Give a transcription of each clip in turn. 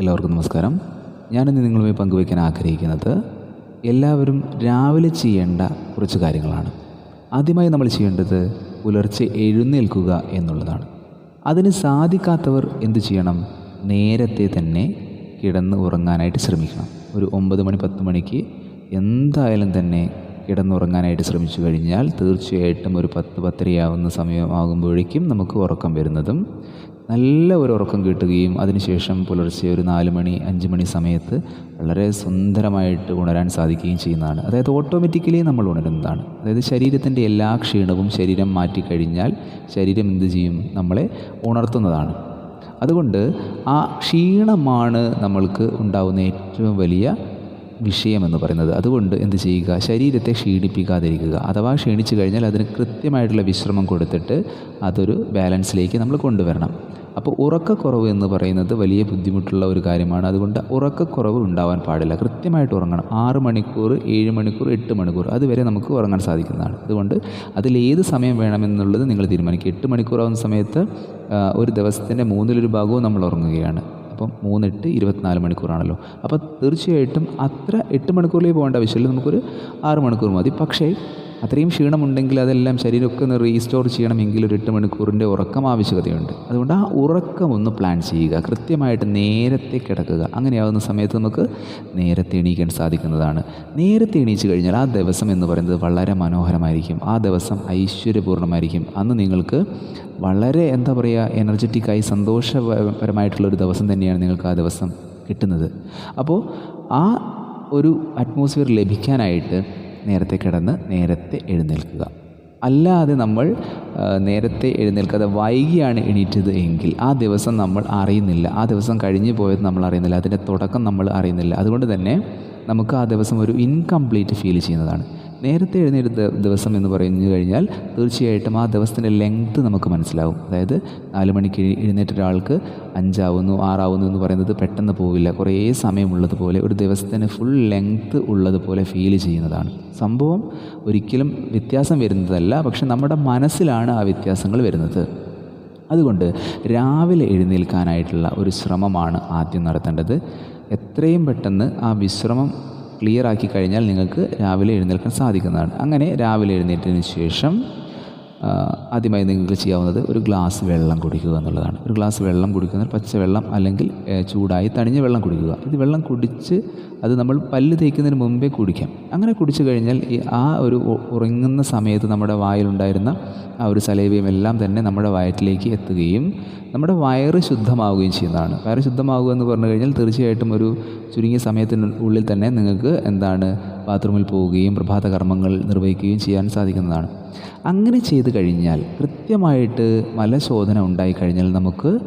എല്ലാവർക്കും നമസ്കാരം. ഞാനിന്ന് നിങ്ങളുമായി പങ്കുവയ്ക്കാൻ ആഗ്രഹിക്കുന്നത് എല്ലാവരും രാവിലെ ചെയ്യേണ്ട കുറച്ച് കാര്യങ്ങളാണ്. ആദ്യമായി നമ്മൾ ചെയ്യേണ്ടത് പുലർച്ചെ എഴുന്നേൽക്കുക എന്നുള്ളതാണ്. അതിന് സാധിക്കാത്തവർ എന്ത് ചെയ്യണം? നേരത്തെ തന്നെ കിടന്ന് ഉറങ്ങാനായിട്ട് ശ്രമിക്കണം. ഒരു ഒമ്പത് മണി പത്ത് മണിക്ക് എന്തായാലും തന്നെ കിടന്നുറങ്ങാനായിട്ട് ശ്രമിച്ചു കഴിഞ്ഞാൽ തീർച്ചയായിട്ടും ഒരു പത്ത് പത്തരയാവുന്ന സമയമാകുമ്പോഴേക്കും നമുക്ക് ഉറക്കം വരുന്നതും നല്ല ഒരു ഉറക്കം കിട്ടുകയും അതിനുശേഷം പുലർച്ചെ ഒരു നാല് മണി അഞ്ച് മണി സമയത്ത് വളരെ സുന്ദരമായിട്ട് ഉണരാൻ സാധിക്കുകയും ചെയ്യുന്നതാണ്. അതായത് ഓട്ടോമാറ്റിക്കലി നമ്മൾ ഉണരുന്നതാണ്. അതായത് ശരീരത്തിന്റെ എല്ലാ ക്ഷീണവും ശരീരം മാറ്റിക്കഴിഞ്ഞാൽ ശരീരം എന്ത് ചെയ്യും? നമ്മളെ ഉണർത്തുന്നതാണ്. അതുകൊണ്ട് ആ ക്ഷീണമാണ് നമ്മൾക്ക് ഉണ്ടാകുന്ന ഏറ്റവും വലിയ വിഷയമെന്ന് പറയുന്നത്. അതുകൊണ്ട് എന്ത് ചെയ്യുക? ശരീരത്തെ ക്ഷീണിപ്പിക്കാതിരിക്കുക. അഥവാ ക്ഷീണിച്ചു കഴിഞ്ഞാൽ അതിന് കൃത്യമായിട്ടുള്ള വിശ്രമം കൊടുത്തിട്ട് അതൊരു ബാലൻസിലേക്ക് നമ്മൾ കൊണ്ടുവരണം. അപ്പോൾ ഉറക്കക്കുറവ് എന്ന് പറയുന്നത് വലിയ ബുദ്ധിമുട്ടുള്ള ഒരു കാര്യമാണ്. അതുകൊണ്ട് ഉറക്കക്കുറവ് ഉണ്ടാവാൻ പാടില്ല. കൃത്യമായിട്ട് ഉറങ്ങണം. ആറ് മണിക്കൂർ ഏഴ് മണിക്കൂർ എട്ട് മണിക്കൂർ അതുവരെ നമുക്ക് ഉറങ്ങാൻ സാധിക്കുന്നതാണ്. അതുകൊണ്ട് അതിൽ അതിലേത് സമയം വേണമെന്നുള്ളത് നിങ്ങൾ തീരുമാനിക്കുക. എട്ട് മണിക്കൂറാവുന്ന സമയത്ത് ഒരു ദിവസത്തിന്റെ മൂന്നിലൊരു ഭാഗവും നമ്മൾ ഉറങ്ങുകയാണ്. അപ്പം മൂന്നെട്ട് ഇരുപത്തിനാല് മണിക്കൂറാണല്ലോ. അപ്പോൾ തീർച്ചയായിട്ടും അത്ര എട്ട് മണിക്കൂറിലേക്ക് പോകേണ്ട ആവശ്യമില്ല. നമുക്കൊരു ആറ് മണിക്കൂർ മതി. പക്ഷേ അത്രയും ക്ഷീണമുണ്ടെങ്കിൽ അതെല്ലാം ശരീരമൊക്കെ ഒന്ന് റീസ്റ്റോർ ചെയ്യണമെങ്കിൽ ഒരു എട്ട് മണിക്കൂറിന്റെ ഉറക്കം ആവശ്യകതയുണ്ട്. അതുകൊണ്ട് ആ ഉറക്കം ഒന്ന് പ്ലാൻ ചെയ്യുക. കൃത്യമായിട്ട് നേരത്തെ കിടക്കുക. അങ്ങനെയാവുന്ന സമയത്ത് നമുക്ക് നേരത്തെ എണീക്കാൻ സാധിക്കുന്നതാണ്. നേരത്തെ എണീച്ച് കഴിഞ്ഞാൽ ആ ദിവസം എന്ന് പറയുന്നത് വളരെ മനോഹരമായിരിക്കും. ആ ദിവസം ഐശ്വര്യപൂർണമായിരിക്കും അന്ന് നിങ്ങൾക്ക് വളരെ എന്താ പറയുക എനർജറ്റിക്കായി സന്തോഷപരമായിട്ടുള്ളൊരു ദിവസം തന്നെയാണ് നിങ്ങൾക്ക് ആ ദിവസം കിട്ടുന്നത്. അപ്പോൾ ആ ഒരു അറ്റ്മോസ്ഫിയർ ലഭിക്കാനായിട്ട് നേരത്തെ കിടന്ന് നേരത്തെ എഴുന്നേൽക്കുക. അല്ലാതെ നമ്മൾ നേരത്തെ എഴുന്നേൽക്കാതെ വൈകിയാണ് എണീറ്റത് എങ്കിൽ ആ ദിവസം നമ്മൾ അറിയുന്നില്ല. ആ ദിവസം കഴിഞ്ഞു പോയത് നമ്മൾ അറിയുന്നില്ല. അതിന്റെ തുടക്കം നമ്മൾ അറിയുന്നില്ല. അതുകൊണ്ട് തന്നെ നമുക്ക് ആ ദിവസം ഒരു ഇൻകംപ്ലീറ്റ് ഫീൽ ചെയ്യുന്നതാണ്. നേരത്തെ എഴുന്നേറ്റ് ദിവസം എന്ന് പറഞ്ഞു കഴിഞ്ഞാൽ തീർച്ചയായിട്ടും ആ ദിവസത്തിന്റെ ലെങ്ത്ത് നമുക്ക് മനസ്സിലാവും. അതായത് നാല് മണിക്ക് എഴ് എഴുന്നേറ്റ ഒരാൾക്ക് അഞ്ചാവുന്നു ആറാവുന്നു എന്ന് പറയുന്നത് പെട്ടെന്ന് പോവില്ല. കുറേ സമയമുള്ളതുപോലെ ഒരു ദിവസത്തിന് ഫുൾ ലെങ്ത്ത് ഉള്ളതുപോലെ ഫീൽ ചെയ്യുന്നതാണ്. സംഭവം ഒരിക്കലും വ്യത്യാസം വരുന്നതല്ല പക്ഷെ നമ്മുടെ മനസ്സിലാണ് ആ വ്യത്യാസങ്ങൾ വരുന്നത്. അതുകൊണ്ട് രാവിലെ എഴുന്നേൽക്കാനായിട്ടുള്ള ഒരു ശ്രമമാണ് ആദ്യം നടത്തേണ്ടത്. എത്രയും പെട്ടെന്ന് ആ വിശ്രമം ക്ലിയർ ആക്കി കഴിഞ്ഞാൽ നിങ്ങൾക്ക് രാവിലെ എഴുന്നേൽക്കാൻ സാധിക്കുന്നതാണ്. അങ്ങനെ രാവിലെ എഴുന്നേറ്റതിന് ശേഷം ആദ്യമായി നിങ്ങൾക്ക് ചെയ്യാവുന്നത് ഒരു ഗ്ലാസ് വെള്ളം കുടിക്കുക എന്നുള്ളതാണ്. ഒരു ഗ്ലാസ് വെള്ളം കുടിക്കുന്ന പച്ചവെള്ളം അല്ലെങ്കിൽ ചൂടായി തണിഞ്ഞ വെള്ളം കുടിക്കുക. ഇത് വെള്ളം കുടിച്ച് അത് നമ്മൾ പല്ല് തേക്കുന്നതിന് മുമ്പേ കുടിക്കാം. അങ്ങനെ കുടിച്ചു കഴിഞ്ഞാൽ ഈ ആ ഒരു ഉറങ്ങുന്ന സമയത്ത് നമ്മുടെ വായിലുണ്ടായിരുന്ന ആ ഒരു സലൈവയും എല്ലാം തന്നെ നമ്മുടെ വയറ്റിലേക്ക് എത്തുകയും നമ്മുടെ വയറ് ശുദ്ധമാവുകയും ചെയ്യുന്നതാണ്. വയറ് ശുദ്ധമാവുക എന്ന് പറഞ്ഞു കഴിഞ്ഞാൽ തീർച്ചയായിട്ടും ഒരു ചുരുങ്ങിയ സമയത്തിന് ഉള്ളിൽ തന്നെ നിങ്ങൾക്ക് എന്താണ് ബാത്റൂമിൽ പോവുകയും പ്രഭാത കർമ്മങ്ങൾ നിർവഹിക്കുകയും ചെയ്യാൻ സാധിക്കുന്നതാണ്. അങ്ങനെ ചെയ്ത് കഴിഞ്ഞാൽ കൃത്യമായിട്ട് മലശോധന ഉണ്ടായിക്കഴിഞ്ഞാൽ നമുക്ക്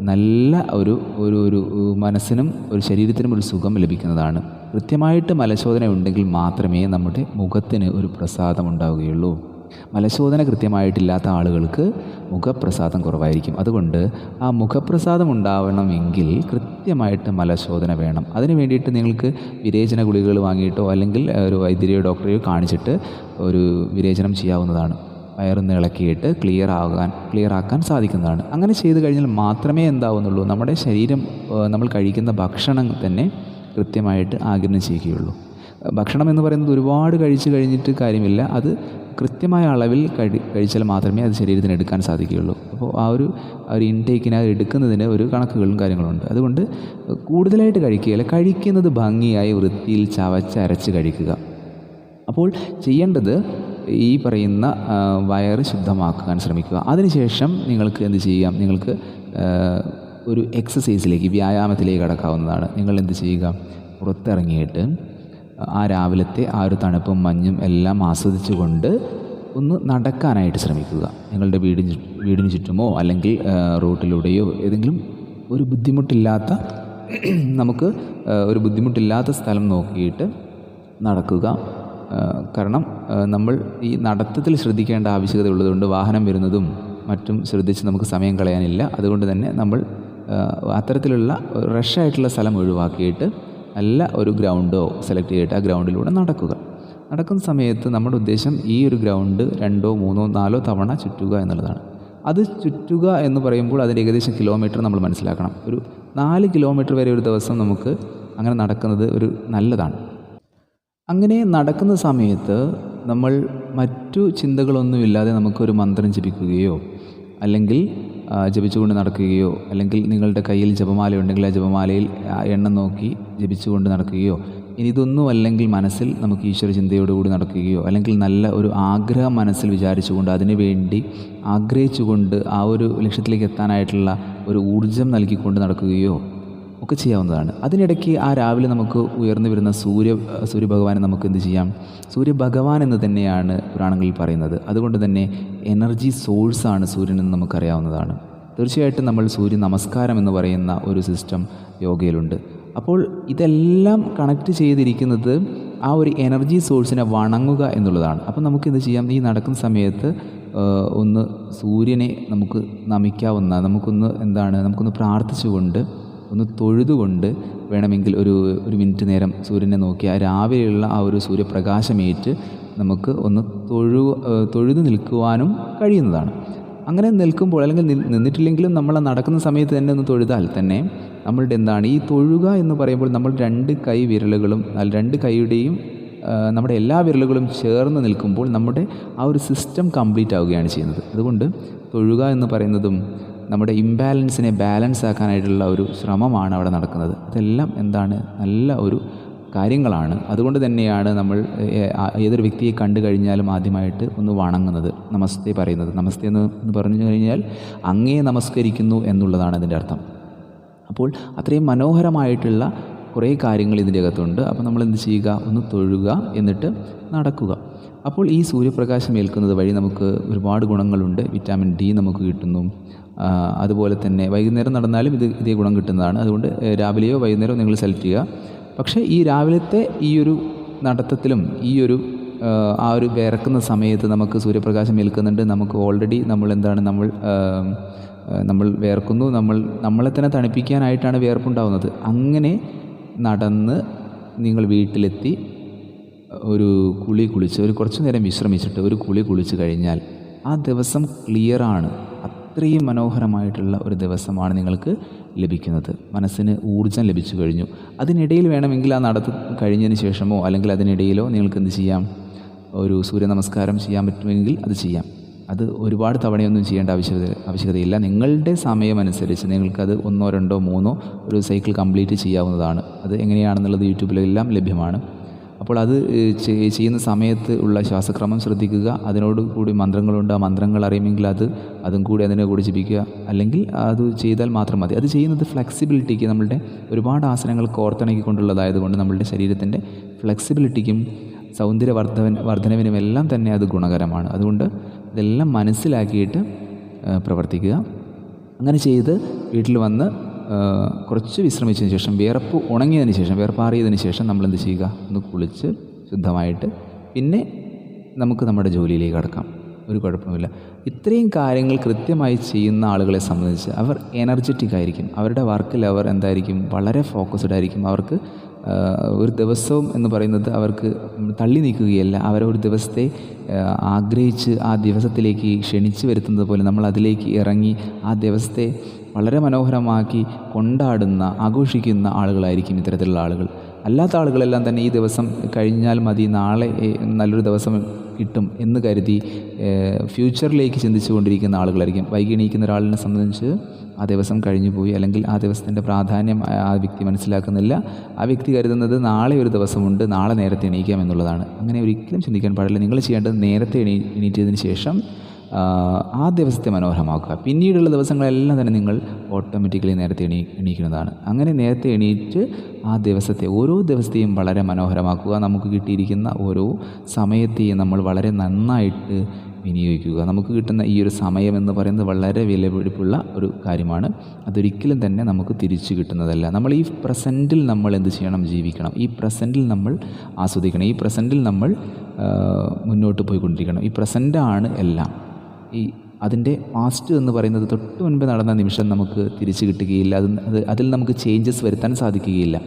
നല്ല ഒരു ഒരു ഒരു മനസ്സിനും ഒരു ശരീരത്തിനും ഒരു സുഖം ലഭിക്കുന്നതാണ്. കൃത്യമായിട്ട് മലശോധന ഉണ്ടെങ്കിൽ മാത്രമേ നമ്മുടെ മുഖത്തിന് ഒരു പ്രസാദം ഉണ്ടാവുകയുള്ളൂ. മലശോധന കൃത്യമായിട്ടില്ലാത്ത ആളുകൾക്ക് മുഖപ്രസാദം കുറവായിരിക്കും. അതുകൊണ്ട് ആ മുഖപ്രസാദം ഉണ്ടാവണമെങ്കിൽ കൃത്യമായിട്ട് മലശോധന വേണം. അതിന് വേണ്ടിയിട്ട് നിങ്ങൾക്ക് വിരേചന ഗുളികകൾ വാങ്ങിയിട്ടോ അല്ലെങ്കിൽ ഒരു വൈദ്യരെയോ ഡോക്ടറെയോ കാണിച്ചിട്ട് ഒരു വിരേചനം ചെയ്യാവുന്നതാണ്. വയറൊന്ന് ഇളക്കിയിട്ട് ക്ലിയർ ആകാൻ ക്ലിയർ ആക്കാൻ സാധിക്കുന്നതാണ്. അങ്ങനെ ചെയ്തു കഴിഞ്ഞാൽ മാത്രമേ എന്താവുന്നുള്ളൂ. നമ്മുടെ ശരീരം നമ്മൾ കഴിക്കുന്ന ഭക്ഷണം തന്നെ കൃത്യമായിട്ട് ആഗിരണം ചെയ്യുകയുള്ളൂ. ഭക്ഷണം എന്ന് പറയുന്നത് ഒരുപാട് കഴിച്ചു കഴിഞ്ഞിട്ട് കാര്യമില്ല. അത് കൃത്യമായ അളവിൽ കഴി കഴിച്ചാൽ മാത്രമേ അത് ശരീരത്തിന് എടുക്കാൻ സാധിക്കുകയുള്ളൂ. അപ്പോൾ ആ ഒരു ആ ഒരു ഇൻടേക്കിനെ അത് എടുക്കുന്നതിന് ഒരു കണക്കുകളും കാര്യങ്ങളുണ്ട്. അതുകൊണ്ട് കൂടുതലായിട്ട് കഴിക്കുകയില്ല കഴിക്കുന്നത് ഭംഗിയായി വൃത്തിയിൽ ചവച്ചരച്ച് കഴിക്കുക. അപ്പോൾ ചെയ്യേണ്ടത് ഈ പറയുന്ന വയറ് ശുദ്ധമാക്കാൻ ശ്രമിക്കുക. അതിനുശേഷം നിങ്ങൾക്ക് എന്ത് ചെയ്യാം? നിങ്ങൾക്ക് ഒരു എക്സസൈസിലേക്ക് വ്യായാമത്തിലേക്ക് കടക്കാവുന്നതാണ്. നിങ്ങൾ എന്ത് ചെയ്യുക? പുറത്തിറങ്ങിയിട്ട് ആ രാവിലത്തെ ആ ഒരു തണുപ്പും മഞ്ഞും എല്ലാം ആസ്വദിച്ചുകൊണ്ട് ഒന്ന് നടക്കാനായിട്ട് ശ്രമിക്കുക. നിങ്ങളുടെ വീടിന് വീടിന് ചുറ്റുമോ അല്ലെങ്കിൽ റോട്ടിലൂടെയോ ഏതെങ്കിലും ഒരു ബുദ്ധിമുട്ടില്ലാത്ത നമുക്ക് ഒരു ബുദ്ധിമുട്ടില്ലാത്ത സ്ഥലം നോക്കിയിട്ട് നടക്കുക. കാരണം നമ്മൾ ഈ നടത്തത്തിൽ ശ്രദ്ധിക്കേണ്ട ആവശ്യകത ഉള്ളതുകൊണ്ട് വാഹനം വരുന്നതും മറ്റും ശ്രദ്ധിച്ച് നമുക്ക് സമയം കളയാനില്ല. അതുകൊണ്ട് തന്നെ നമ്മൾ അത്തരത്തിലുള്ള റഷായിട്ടുള്ള സ്ഥലം ഒഴിവാക്കിയിട്ട് നല്ല ഒരു ഗ്രൗണ്ടോ സെലക്ട് ചെയ്തിട്ട് ആ ഗ്രൗണ്ടിലൂടെ നടക്കുക. നടക്കുന്ന സമയത്ത് നമ്മുടെ ഉദ്ദേശം ഈ ഒരു ഗ്രൗണ്ട് രണ്ടോ മൂന്നോ നാലോ തവണ ചുറ്റുക എന്നുള്ളതാണ്. അത് ചുറ്റുക എന്ന് പറയുമ്പോൾ അതിന്റെ ഏകദേശം കിലോമീറ്റർ നമ്മൾ മനസ്സിലാക്കണം. ഒരു നാല് കിലോമീറ്റർ വരെ ഒരു ദിവസം നമുക്ക് അങ്ങനെ നടക്കുന്നത് ഒരു നല്ലതാണ്. അങ്ങനെ നടക്കുന്ന സമയത്ത് നമ്മൾ മറ്റു ചിന്തകളൊന്നുമില്ലാതെ നമുക്കൊരു മന്ത്രം ജപിക്കുകയോ അല്ലെങ്കിൽ ജപിച്ചുകൊണ്ട് നടക്കുകയോ അല്ലെങ്കിൽ നിങ്ങളുടെ കയ്യിൽ ജപമാല ഉണ്ടെങ്കിൽ ആ ജപമാലയിൽ എണ്ണം നോക്കി ജപിച്ചുകൊണ്ട് നടക്കുകയോ. ഇനി ഇതൊന്നും അല്ലെങ്കിൽ മനസ്സിൽ നമുക്ക് ഈശ്വര ചിന്തയോടുകൂടി നടക്കുകയോ അല്ലെങ്കിൽ നല്ല ഒരു ആഗ്രഹം മനസ്സിൽ വിചാരിച്ചുകൊണ്ട് അതിനുവേണ്ടി ആഗ്രഹിച്ചുകൊണ്ട് ആ ഒരു ലക്ഷ്യത്തിലേക്ക് എത്താനായിട്ടുള്ള ഒരു ഊർജം നൽകിക്കൊണ്ട് നടക്കുകയോ ഒക്കെ ചെയ്യാവുന്നതാണ്. അതിനിടയ്ക്ക് ആ രാവിലെ നമുക്ക് ഉയർന്നു വരുന്ന സൂര്യ സൂര്യഭഗവാനെ നമുക്ക് എന്ത് ചെയ്യാം? സൂര്യഭഗവാൻ എന്ന് തന്നെയാണ് പുരാണങ്ങളിൽ പറയുന്നത്. അതുകൊണ്ട് തന്നെ എനർജി സോഴ്സാണ് സൂര്യൻ എന്ന് നമുക്കറിയാവുന്നതാണ്. തീർച്ചയായിട്ടും നമ്മൾ സൂര്യ നമസ്കാരം എന്ന് പറയുന്ന ഒരു സിസ്റ്റം യോഗയിലുണ്ട്. അപ്പോൾ ഇതെല്ലാം കണക്റ്റ് ചെയ്തിരിക്കുന്നത് ആ ഒരു എനർജി സോഴ്സിനെ വണങ്ങുക എന്നുള്ളതാണ്. അപ്പോൾ നമുക്ക് എന്ത് ചെയ്യാം? ഈ നടക്കുന്ന സമയത്ത് ഒന്ന് സൂര്യനെ നമുക്ക് നമിക്കാവുന്ന നമുക്കൊന്ന് എന്താണ് നമുക്കൊന്ന് പ്രാർത്ഥിച്ചുകൊണ്ട് ഒന്ന് തൊഴുതുകൊണ്ട് വേണമെങ്കിൽ ഒരു ഒരു മിനിറ്റ് നേരം സൂര്യനെ നോക്കി ആ രാവിലെയുള്ള ആ ഒരു സൂര്യപ്രകാശമേറ്റ് നമുക്ക് ഒന്ന് തൊഴു തൊഴുതു നിൽക്കുവാനും കഴിയുന്നതാണ്. അങ്ങനെ നിൽക്കുമ്പോൾ അല്ലെങ്കിൽ നിന്നിട്ടില്ലെങ്കിലും നമ്മൾ നടക്കുന്ന സമയത്ത് തന്നെ ഒന്ന് തൊഴുതാൽ തന്നെ നമ്മളുടെ എന്താണ് ഈ തൊഴുക എന്ന് പറയുമ്പോൾ നമ്മൾ രണ്ട് കൈ വിരലുകളും രണ്ട് കൈയുടെയും നമ്മുടെ എല്ലാ വിരലുകളും ചേർന്ന് നിൽക്കുമ്പോൾ നമ്മുടെ ആ ഒരു സിസ്റ്റം കംപ്ലീറ്റ് ആവുകയാണ് ചെയ്യുന്നത്. അതുകൊണ്ട് തൊഴുക എന്ന് പറയുന്നതും നമ്മുടെ ഇംബാലൻസിനെ ബാലൻസ് ആക്കാനായിട്ടുള്ള ഒരു ശ്രമമാണ് അവിടെ നടക്കുന്നത്. ഇതെല്ലാം എന്താണ്? നല്ല ഒരു കാര്യങ്ങളാണ്. അതുകൊണ്ട് തന്നെയാണ് നമ്മൾ ഏതൊരു വ്യക്തിയെ കണ്ടു കഴിഞ്ഞാലും ആദ്യമായിട്ട് ഒന്ന് വണങ്ങുന്നത്. നമസ്തേ പറയുന്നത്. നമസ്തേ എന്ന് പറഞ്ഞു കഴിഞ്ഞാൽ അങ്ങേ നമസ്കരിക്കുന്നു എന്നുള്ളതാണ് അതിന്റെ അർത്ഥം. അപ്പോൾ അത്രയും മനോഹരമായിട്ടുള്ള കുറേ കാര്യങ്ങൾ ഇതിന്റെ അകത്തുണ്ട്. അപ്പോൾ നമ്മൾ എന്ത് ചെയ്യുക? ഒന്ന് തൊഴുക എന്നിട്ട് നടക്കുക. അപ്പോൾ ഈ സൂര്യപ്രകാശം ഏൽക്കുന്നത് വഴി നമുക്ക് ഒരുപാട് ഗുണങ്ങളുണ്ട്. വിറ്റാമിൻ ഡി നമുക്ക് കിട്ടുന്നു. അതുപോലെ തന്നെ വൈകുന്നേരം നടന്നാലും ഇത് ഇതേ ഗുണം കിട്ടുന്നതാണ്. അതുകൊണ്ട് രാവിലെയോ വൈകുന്നേരമോ നിങ്ങൾ സെലക്ട് ചെയ്യുക. പക്ഷേ ഈ രാവിലത്തെ ഈ ഒരു നടത്തത്തിലും ഈ ഒരു ആ, ഒരു വിറക്കുന്ന സമയത്ത് നമുക്ക് സൂര്യപ്രകാശം ഏൽക്കുന്നുണ്ട്. നമുക്ക് ഓൾറെഡി നമ്മൾ എന്താണ് നമ്മൾ നമ്മൾ വിയർക്കുന്നു. നമ്മൾ നമ്മളെ തന്നെ തണുപ്പിക്കാനായിട്ടാണ് വിയർപ്പുണ്ടാവുന്നത്. അങ്ങനെ നടന്ന് നിങ്ങൾ വീട്ടിലെത്തി ഒരു കുളി കുളിച്ച് ഒരു കുറച്ച് നേരം വിശ്രമിച്ചിട്ട് ഒരു കുളി കുളിച്ച് കഴിഞ്ഞാൽ ആ ദിവസം ക്ലിയറാണ് അത്രയും മനോഹരമായിട്ടുള്ള ഒരു ദിവസമാണ് നിങ്ങൾക്ക് ലഭിക്കുന്നത്. മനസ്സിന് ഊർജം ലഭിച്ചു കഴിഞ്ഞു. അതിനിടയിൽ വേണമെങ്കിൽ ആ നടത്ത് കഴിഞ്ഞതിന് ശേഷമോ അല്ലെങ്കിൽ അതിനിടയിലോ നിങ്ങൾക്ക് എന്ത് ചെയ്യാം? ഒരു സൂര്യ നമസ്കാരം ചെയ്യാൻ പറ്റുമെങ്കിൽ അത് ചെയ്യാം. അത് ഒരുപാട് തവണയൊന്നും ചെയ്യേണ്ട ആവശ്യകത ആവശ്യകതയില്ല. നിങ്ങളുടെ സമയമനുസരിച്ച് നിങ്ങൾക്കത് ഒന്നോ രണ്ടോ മൂന്നോ ഒരു സൈക്കിൾ കംപ്ലീറ്റ് ചെയ്യാവുന്നതാണ്. അത് എങ്ങനെയാണെന്നുള്ളത് യൂട്യൂബിലെല്ലാം ലഭ്യമാണ്. അപ്പോൾ അത് ചെയ്യുന്ന സമയത്ത് ഉള്ള ശ്വാസക്രമം ശ്രദ്ധിക്കുക. അതിനോട് കൂടി മന്ത്രങ്ങളുണ്ട്. ആ മന്ത്രങ്ങൾ അറിയുമെങ്കിൽ അത് അതും കൂടി അതിനെ കൂടി ജപിക്കുക. അല്ലെങ്കിൽ അത് ചെയ്താൽ മാത്രം മതി. അത് ചെയ്യുന്നത് ഫ്ലെക്സിബിലിറ്റിക്ക് നമ്മളുടെ ഒരുപാട് ആസനങ്ങൾ കോർത്തിണക്കിക്കൊണ്ടുള്ളതായതുകൊണ്ട് നമ്മളുടെ ശരീരത്തിന്റെ ഫ്ലെക്സിബിലിറ്റിക്കും സൗന്ദര്യ വർദ്ധവൻ വർധനവിനും എല്ലാം തന്നെ അത് ഗുണകരമാണ്. അതുകൊണ്ട് ഇതെല്ലാം മനസ്സിലാക്കിയിട്ട് പ്രവർത്തിക്കുക. അങ്ങനെ ചെയ്ത് വീട്ടിൽ വന്ന് കുറച്ച് വിശ്രമിച്ചതിന് ശേഷം വിയർപ്പ് ഉണങ്ങിയതിന് ശേഷം വിയർപ്പാറിയതിന് ശേഷം നമ്മൾ എന്ത് ചെയ്യുക? ഒന്ന് കുളിച്ച് ശുദ്ധമായിട്ട് പിന്നെ നമുക്ക് നമ്മുടെ ജോലിയിലേക്ക് കടക്കാം. ഒരു കുഴപ്പമില്ല ഇത്രയും കാര്യങ്ങൾ കൃത്യമായി ചെയ്യുന്ന ആളുകളെ സംബന്ധിച്ച് അവർ എനർജറ്റിക് ആയിരിക്കും. അവരുടെ വർക്കിൽ അവർ എന്തായിരിക്കും? വളരെ ഫോക്കസ്ഡ് ആയിരിക്കും. അവർക്ക് ഒരു ദിവസവും എന്ന് പറയുന്നത് അവർക്ക് തള്ളി നീക്കുകയല്ല. അവരെ ഒരു ദിവസത്തെ ആഗ്രഹിച്ച് ആ ദിവസത്തിലേക്ക് ക്ഷണിച്ചു വരുത്തുന്നത് പോലെ നമ്മൾ അതിലേക്ക് ഇറങ്ങി ആ ദിവസത്തെ വളരെ മനോഹരമാക്കി കൊണ്ടാടുന്ന ആഘോഷിക്കുന്ന ആളുകളായിരിക്കും ഇത്തരത്തിലുള്ള ആളുകൾ. അല്ലാത്ത ആളുകളെല്ലാം തന്നെ ഈ ദിവസം കഴിഞ്ഞാൽ മതി നാളെ നല്ലൊരു ദിവസം കിട്ടും എന്ന് കരുതി ഫ്യൂച്ചറിലേക്ക് ചിന്തിച്ചു കൊണ്ടിരിക്കുന്ന ആളുകളായിരിക്കും. വൈകി എണീക്കുന്ന ഒരാളിനെ സംബന്ധിച്ച് ആ ദിവസം കഴിഞ്ഞു പോയി. അല്ലെങ്കിൽ ആ ദിവസത്തിന്റെ പ്രാധാന്യം ആ വ്യക്തി മനസ്സിലാക്കുന്നില്ല. ആ വ്യക്തി കരുതുന്നത് നാളെ ഒരു ദിവസമുണ്ട് നാളെ നേരത്തെ എണീക്കാം എന്നുള്ളതാണ്. അങ്ങനെ ഒരിക്കലും ചിന്തിക്കാൻ പാടില്ല. നിങ്ങൾ ചെയ്യേണ്ടത് നേരത്തെ എണീ എണീറ്റതിന് ശേഷം ആ, ദിവസത്തെ മനോഹരമാക്കുക. പിന്നീടുള്ള ദിവസങ്ങളെല്ലാം തന്നെ നിങ്ങൾ ഓട്ടോമാറ്റിക്കലി നേരത്തെ എണീ എണീക്കുന്നതാണ്. അങ്ങനെ നേരത്തെ എണീറ്റ് ആ ദിവസത്തെ ഓരോ ദിവസത്തെയും വളരെ മനോഹരമാക്കുക. നമുക്ക് കിട്ടിയിരിക്കുന്ന ഓരോ സമയത്തെയും നമ്മൾ വളരെ നന്നായിട്ട് വിനിയോഗിക്കുക. നമുക്ക് കിട്ടുന്ന ഈ ഒരു സമയം എന്ന് പറയുന്നത് വളരെ വിലപിടിപ്പുള്ള ഒരു കാര്യമാണ്. അതൊരിക്കലും തന്നെ നമുക്ക് തിരിച്ചു കിട്ടുന്നതല്ല. നമ്മൾ ഈ പ്രസന്റിൽ നമ്മൾ എന്ത് ചെയ്യണം? ജീവിക്കണം. ഈ പ്രസന്റിൽ നമ്മൾ ആസ്വദിക്കണം. ഈ പ്രസന്റിൽ നമ്മൾ മുന്നോട്ട് പോയിക്കൊണ്ടിരിക്കണം. ഈ പ്രസന്റാണ് എല്ലാം. ഈ അതിന്റെ പാസ്റ്റ് എന്ന് പറയുന്നത് തൊട്ട് മുൻപ് നടന്ന നിമിഷം നമുക്ക് തിരിച്ചു കിട്ടുകയില്ല. അത് അത് അതിൽ നമുക്ക് ചേഞ്ചസ് വരുത്താൻ സാധിക്കുകയില്ല.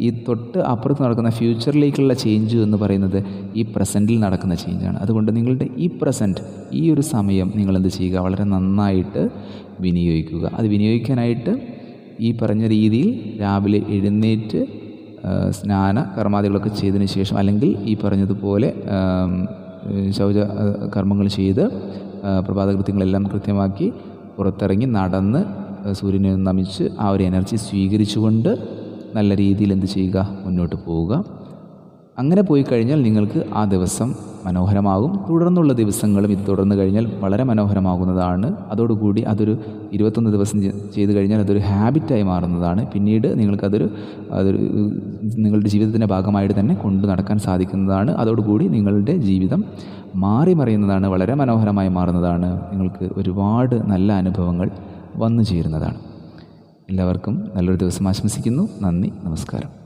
ഈ തൊട്ട് അപ്പുറത്ത് നടക്കുന്ന ഫ്യൂച്ചറിലേക്കുള്ള ചേഞ്ച് എന്ന് പറയുന്നത് ഈ പ്രസന്റിൽ നടക്കുന്ന ചേഞ്ചാണ് അതുകൊണ്ട് നിങ്ങളുടെ ഈ പ്രസന്റ് ഈ ഒരു സമയം നിങ്ങൾ എന്ത് ചെയ്യുക? വളരെ നന്നായിട്ട് വിനിയോഗിക്കുക. അത് വിനിയോഗിക്കാനായിട്ട് ഈ പറഞ്ഞ രീതിയിൽ രാവിലെ എഴുന്നേറ്റ് സ്നാന കർമാദികളൊക്കെ ചെയ്തതിന് ശേഷം അല്ലെങ്കിൽ ഈ പറഞ്ഞതുപോലെ ശൗച കർമ്മങ്ങൾ ചെയ്ത് പ്രഭാതകൃത്യങ്ങളെല്ലാം കൃത്യമാക്കി പുറത്തിറങ്ങി നടന്ന് സൂര്യനെ നമിച്ച് ആ ഒരു എനർജി സ്വീകരിച്ചുകൊണ്ട് നല്ല രീതിയിൽ എന്ത് ചെയ്യുക? മുന്നോട്ട് പോവുക. അങ്ങനെ പോയി കഴിഞ്ഞാൽ നിങ്ങൾക്ക് ആ ദിവസം മനോഹരമാകും. തുടർന്നുള്ള ദിവസങ്ങളും ഇത് തുടർന്ന് കഴിഞ്ഞാൽ വളരെ മനോഹരമാകുന്നതാണ്. അതോടുകൂടി അതൊരു ഇരുപത്തൊന്ന് ദിവസം ചെയ്ത് കഴിഞ്ഞാൽ അതൊരു ഹാബിറ്റായി മാറുന്നതാണ്. പിന്നീട് നിങ്ങൾക്കതൊരു അതൊരു നിങ്ങളുടെ ജീവിതത്തിന്റെ ഭാഗമായിട്ട് തന്നെ കൊണ്ടു നടക്കാൻ സാധിക്കുന്നതാണ്. അതോടുകൂടി നിങ്ങളുടെ ജീവിതം മാറി മറിയുന്നതാണ്. വളരെ മനോഹരമായി മാറുന്നതാണ്. നിങ്ങൾക്ക് ഒരുപാട് നല്ല അനുഭവങ്ങൾ വന്നു ചേരുന്നതാണ്. എല്ലാവർക്കും നല്ലൊരു ദിവസം ആശംസിക്കുന്നു. നന്ദി. നമസ്കാരം.